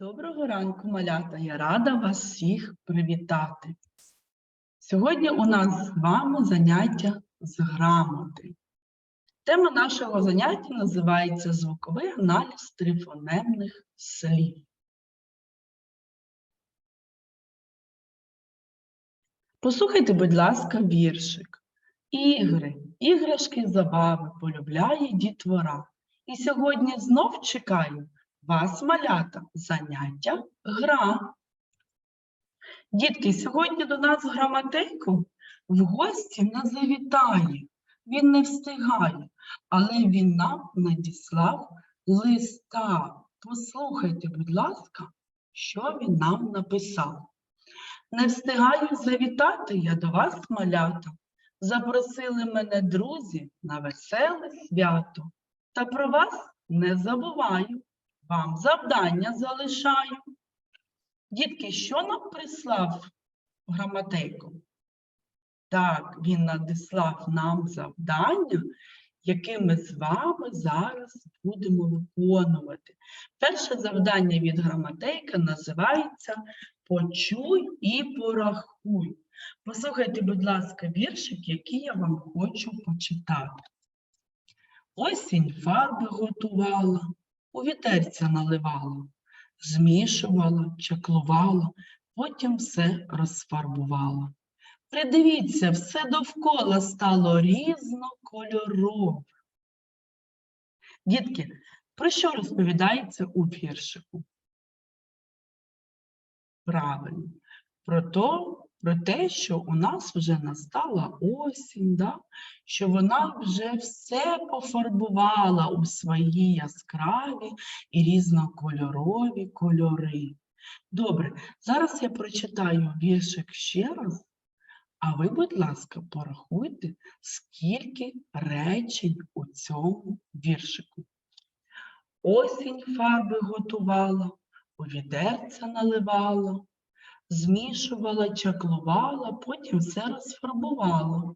Доброго ранку, малята! Я рада вас всіх привітати. Сьогодні у нас з вами заняття з грамоти. Тема нашого заняття називається Звуковий аналіз трифонемних слів. Послухайте, будь ласка, віршик. Ігри, іграшки, забави полюбляє дітвора. І сьогодні знов чекаю вас, малята, заняття гра. Дітки, сьогодні до нас в граматейку в гості не завітає. Він не встигає, але він нам надіслав листа. Послухайте, будь ласка, що він нам написав. Не встигаю завітати я до вас, малята. Запросили мене друзі на веселе свято. Та про вас не забуваю вам завдання залишаю. Дітки, що нам прислав граматейко? Так, він надіслав нам завдання, яке ми з вами зараз будемо виконувати. Перше завдання від граматейка називається Почуй і порахуй. Послухайте, будь ласка, віршик, який я вам хочу почитати. Осінь фарби готувала, у вітерця наливала, змішувала, чаклувала, потім все розфарбувала. Придивіться, все довкола стало різнокольорове. Дітки, про що розповідається у віршику? Правильно, про то, про те, що у нас вже настала осінь, да? що вона вже все пофарбувала у свої яскраві і різнокольорові кольори. Добре, зараз я прочитаю віршик ще раз, а ви, будь ласка, порахуйте, скільки речень у цьому віршику. Осінь фарби готувала, у відерця наливала, змішувала, чаклувала, потім все розфарбувала.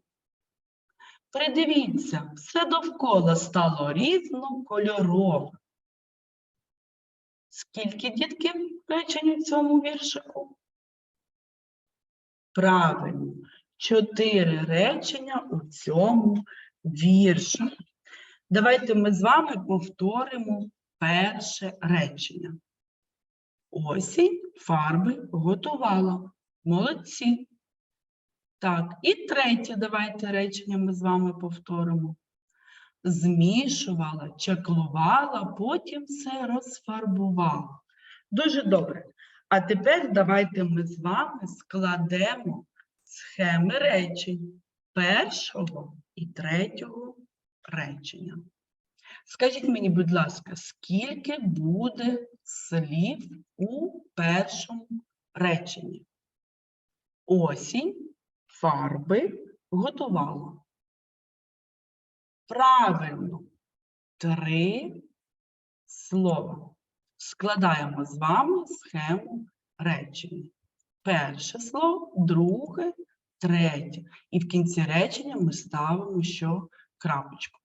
Придивіться, все довкола стало різнокольорове. Скільки дітки речень у цьому віршику? Правильно, чотири речення у цьому вірші. Давайте ми з вами повторимо перше речення. Осінь фарби готувала. Молодці. Так, і третє давайте речення ми з вами повторимо. Змішувала, чаклувала, потім все розфарбувала. Дуже добре. А тепер давайте ми з вами складемо схеми речень першого і третього речення. Скажіть мені, будь ласка, скільки буде слів у першому реченні? Осінь, фарби готувала. Правильно, три слова. Складаємо з вами схему речення. Перше слово, друге, третє. І в кінці речення ми ставимо що крапочку.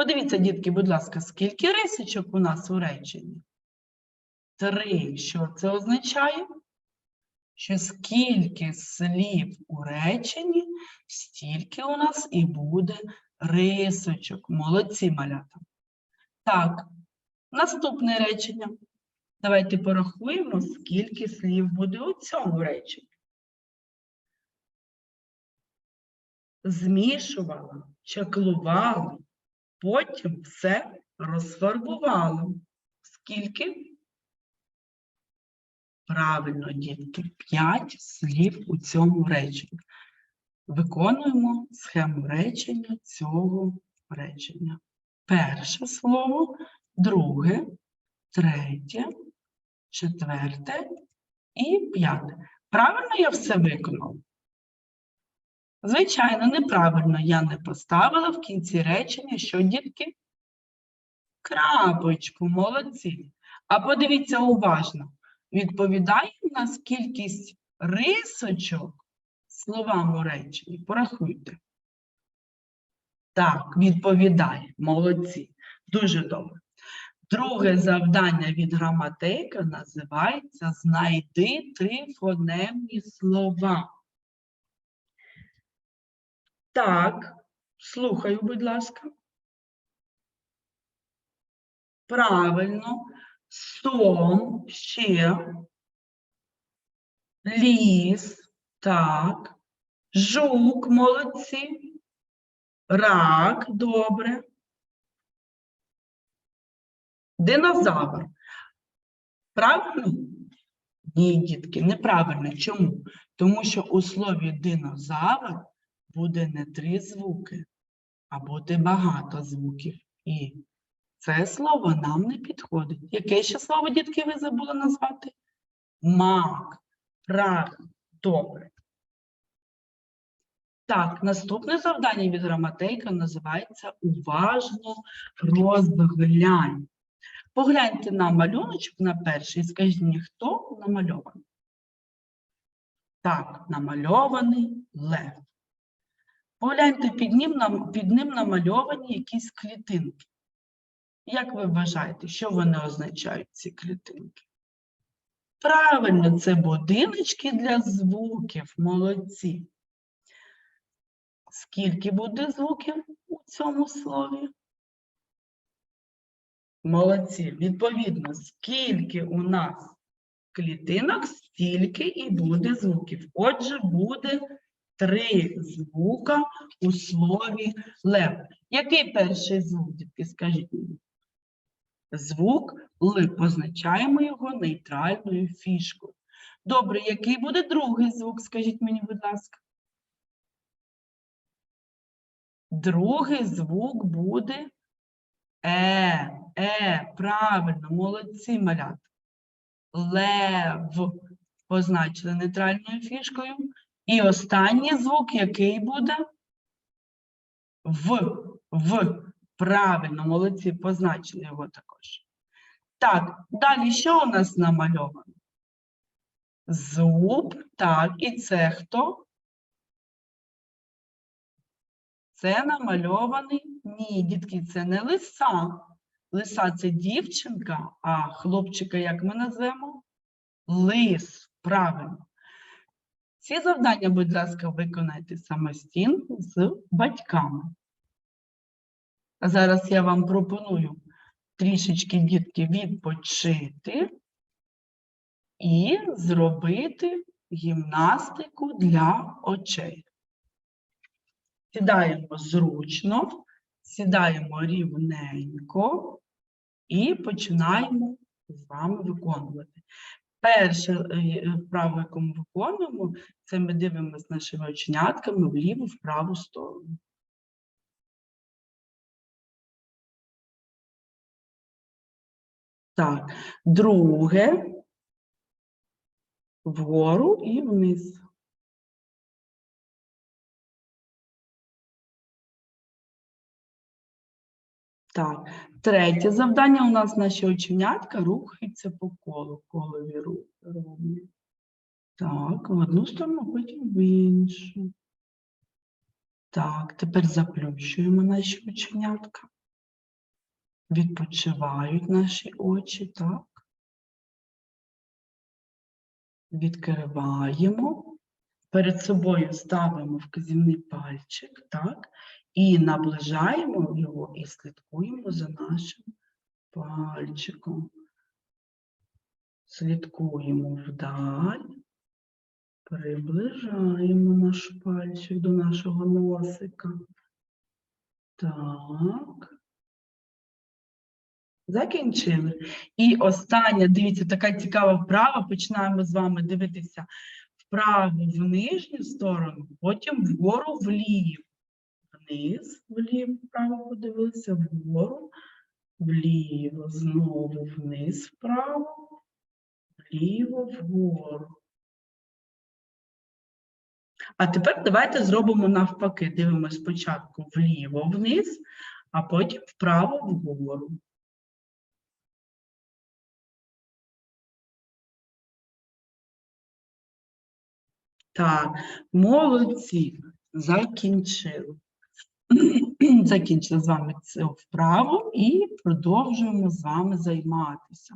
Подивіться, дітки, будь ласка, скільки рисочок у нас у реченні? Три. Що це означає? Що скільки слів у реченні, стільки у нас і буде рисочок. Молодці малята. Так, наступне речення. Давайте порахуємо, скільки слів буде у цьому реченні. Змішувала, чаклувала, потім все розфарбувала. Скільки? Правильно, дітки, 5 слів у цьому реченні. Виконуємо схему речення цього речення. Перше слово, друге, третє, четверте і п'яте. Правильно я все виконала? Звичайно, неправильно я не поставила в кінці речення, що дітки? Крапочку, молодці. А подивіться уважно, відповідає в нас кількість рисочок словам у реченні. Порахуйте. Так, відповідає. Молодці. Дуже добре. Друге завдання від граматейка називається Знайди три фонемні слова. Так, слухаю, будь ласка. Правильно. Сон, ще. Ліс, так. Жук, молодці. Рак, добре. Динозавр. Правильно? Ні, дітки, неправильно. Чому? Тому що у слові динозавр буде не три звуки, а буде багато звуків. І це слово нам не підходить. Яке ще слово, дітки, ви забули назвати? Мак. Правильно. Добре. Так, наступне завдання від граматейка називається Уважно розглянь. Погляньте на малюночок на перший і скажіть хто намальований. Так, намальований лев. Погляньте, під ним, під ним намальовані якісь клітинки. Як ви вважаєте, що вони означають, ці клітинки? Правильно, це будиночки для звуків. Молодці. Скільки буде звуків у цьому слові? Молодці. Відповідно, скільки у нас клітинок, стільки і буде звуків. Отже, буде три звука у слові лев. Який перший звук, дітки, скажіть мені? Звук Л. Позначаємо його нейтральною фішкою. Добре, який буде другий звук, скажіть мені, будь ласка. Другий звук буде Е, е, правильно, молодці малята. Лев позначили нейтральною фішкою. І останній звук, який буде? В, в. Правильно, молодці, позначили його також. Так, далі що у нас намальовано? Зуб, так, і це хто? Це намальований. Ні, дітки, це не лиса. Лиса це дівчинка, а хлопчика, як ми назвемо? Лис. Правильно. Ці завдання, будь ласка, виконайте самостійно з батьками. А зараз я вам пропоную трішечки, дітки, відпочити і зробити гімнастику для очей. Сідаємо зручно, сідаємо рівненько і починаємо з вами виконувати. Перше е, вправо, яку ми виконуємо, це ми дивимося нашими оченятками вліву, в праву сторону. Так, друге вгору і вниз. Так, третє завдання у нас наші оченятка рухаються по колу, колові рухи. Так, в одну сторону, потім в іншу. Так, тепер заплющуємо наші оченятка. Відпочивають наші очі, так. Відкриваємо. Перед собою ставимо вказівний пальчик, так, і наближаємо його і слідкуємо за нашим пальчиком. Слідкуємо вдаль, приближаємо наш пальчик до нашого носика. Так. Закінчили. І остання, дивіться, така цікава вправа. Починаємо з вами дивитися вправо в нижню сторону, потім вгору вліво. Вниз, вліво, вправо подивилися, вгору, вліво, знову вниз, вправо, вліво, вгору. А тепер давайте зробимо навпаки. Дивимося спочатку вліво вниз, а потім вправо вгору. Так, молодці, закінчили. закінчили з вами цю вправу і продовжуємо з вами займатися.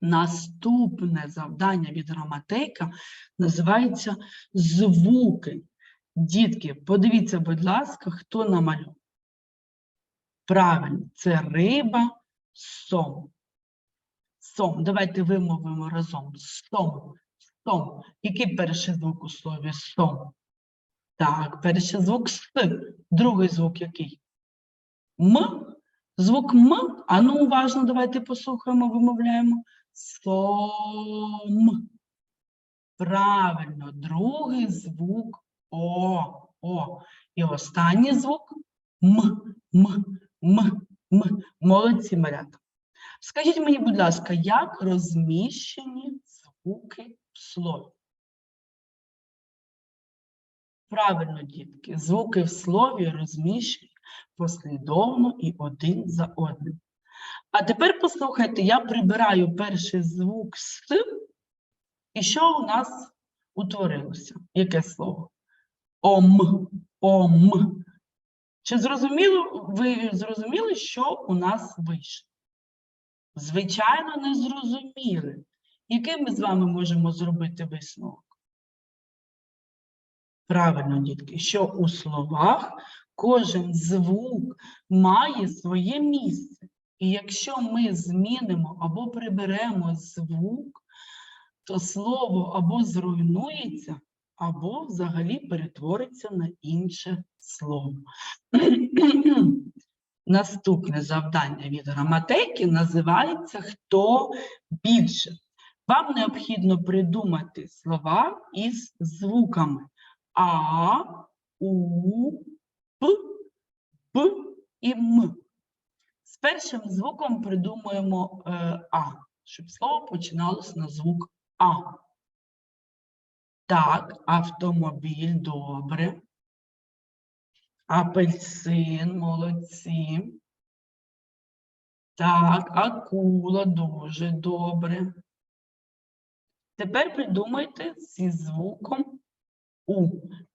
Наступне завдання від граматейка називається звуки. Дітки, подивіться, будь ласка, хто намалював. Правильно, це риба, сом. Сом. Давайте вимовимо разом. Сом. Сом. Який перший звук у слові сом? Так, перший звук С. Другий звук який? М. Звук М. А ну уважно, давайте послухаємо, вимовляємо. Сом. Правильно, другий звук О. О. І останній звук М. М. М. М. Молодці малята. Скажіть мені, будь ласка, як розміщені звуки в слові? Правильно, дітки, звуки в слові розміщені послідовно і один за одним. А тепер послухайте, я прибираю перший звук з, і що у нас утворилося? Яке слово? Ом, ом. Чи зрозуміло, ви зрозуміли, що у нас вийшло? Звичайно, не зрозуміли. Який ми з вами можемо зробити висновок? Правильно, дітки, що у словах кожен звук має своє місце. І якщо ми змінимо або приберемо звук, то слово або зруйнується, або взагалі перетвориться на інше слово. Наступне завдання від граматейки називається Хто більше. Вам необхідно придумати слова із звуками А, У, П, П і М. З першим звуком придумуємо е, А, щоб слово починалося на звук А. Так, автомобіль, добре. Апельсин, молодці. Так, акула, дуже добре. Тепер придумайте зі звуком У.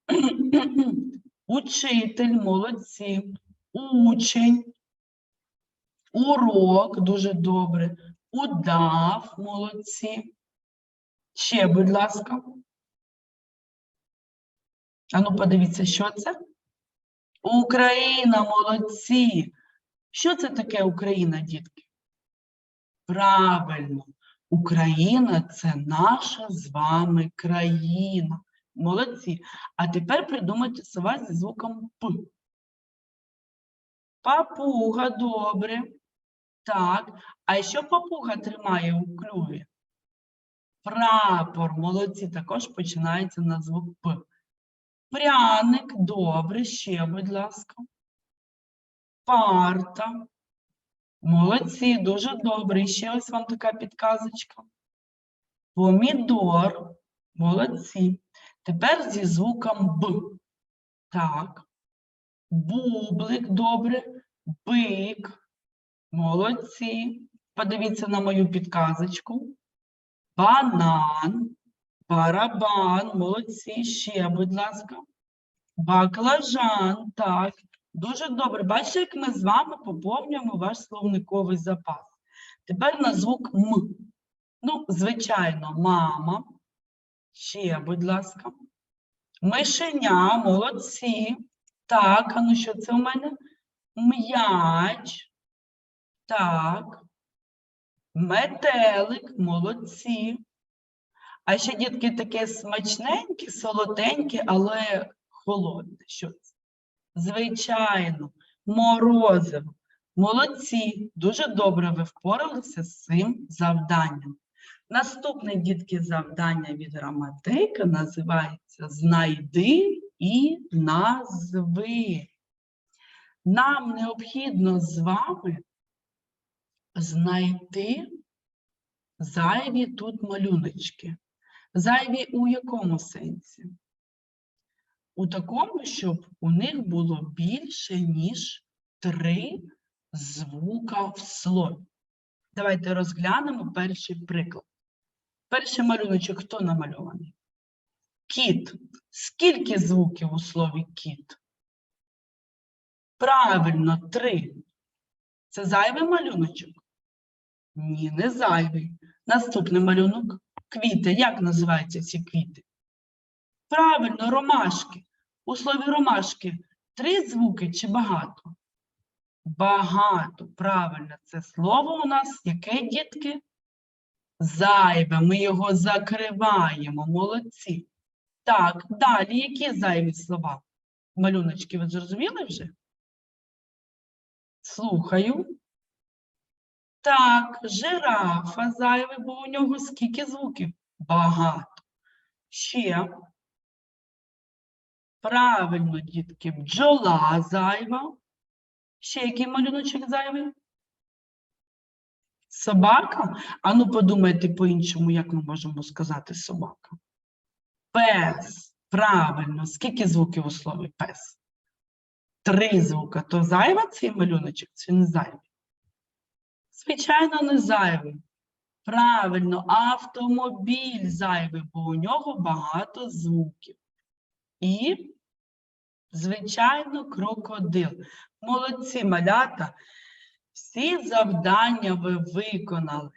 Учитель, молодці. Учень. Урок, дуже добре. Удав, молодці. Ще, будь ласка. Ану, подивіться, що це? Україна, молодці. Що це таке Україна, дітки? Правильно, Україна це наша з вами країна. Молодці. А тепер придумайте слова зі звуком П. Папуга, добре. Так. А що папуга тримає у клюві? Прапор, молодці, також починається на звук П. Пряник, добре, ще, будь ласка. Парта. Молодці, дуже добре. І ще ось вам така підказочка. Помідор. Молодці. Тепер зі звуком Б. Так. Бублик, добре. Бик. Молодці. Подивіться на мою підказочку. Банан. Барабан, молодці, ще, будь ласка. Баклажан, так. Дуже добре. Бачите, як ми з вами поповнюємо ваш словниковий запас. Тепер на звук М. Ну, звичайно, мама. Ще, будь ласка. Мишеня, молодці. Так, а ну що це у мене? М'яч. Так. Метелик, молодці. А ще, дітки, таке смачненьке, солоденьке, але холодне. Що це? Звичайно, морозиво. Молодці, дуже добре ви впоралися з цим завданням. Наступне, дітки, завдання від граматейка називається Знайди і назви. Нам необхідно з вами знайти зайві тут малюночки. Зайві у якому сенсі? У такому, щоб у них було більше, ніж три звука в слові. Давайте розглянемо перший приклад. Перший малюночок хто намальований? Кіт. Скільки звуків у слові кіт? Правильно, три. Це зайвий малюночок? Ні, не зайвий. Наступний малюнок. Квіти. Як називаються ці квіти? Правильно, ромашки. У слові ромашки три звуки чи багато? Багато. Правильно, це слово у нас яке, дітки? Зайве. Ми його закриваємо. Молодці. Так, далі які зайві слова? Малюночки, ви зрозуміли вже? Слухаю. Так, жирафа зайве, бо у нього скільки звуків? Багато. Ще. Правильно, дітки, бджола зайва. Ще який малюночок зайвий? Собака? Ану, подумайте по-іншому, як ми можемо сказати собака. Пес. Правильно. Скільки звуків у слові пес? Три звука. То зайва цей малюночок чи не зайвий? Звичайно, не зайвий. Правильно, автомобіль зайвий, бо у нього багато звуків. І, звичайно, крокодил. Молодці малята. Всі завдання ви виконали.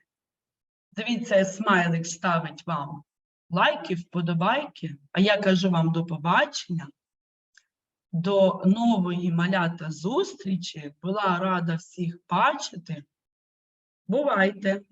Дивіться, смайлик ставить вам лайки, вподобайки. А я кажу вам до побачення. До нової малята зустрічі. Була рада всіх бачити. Бувайте!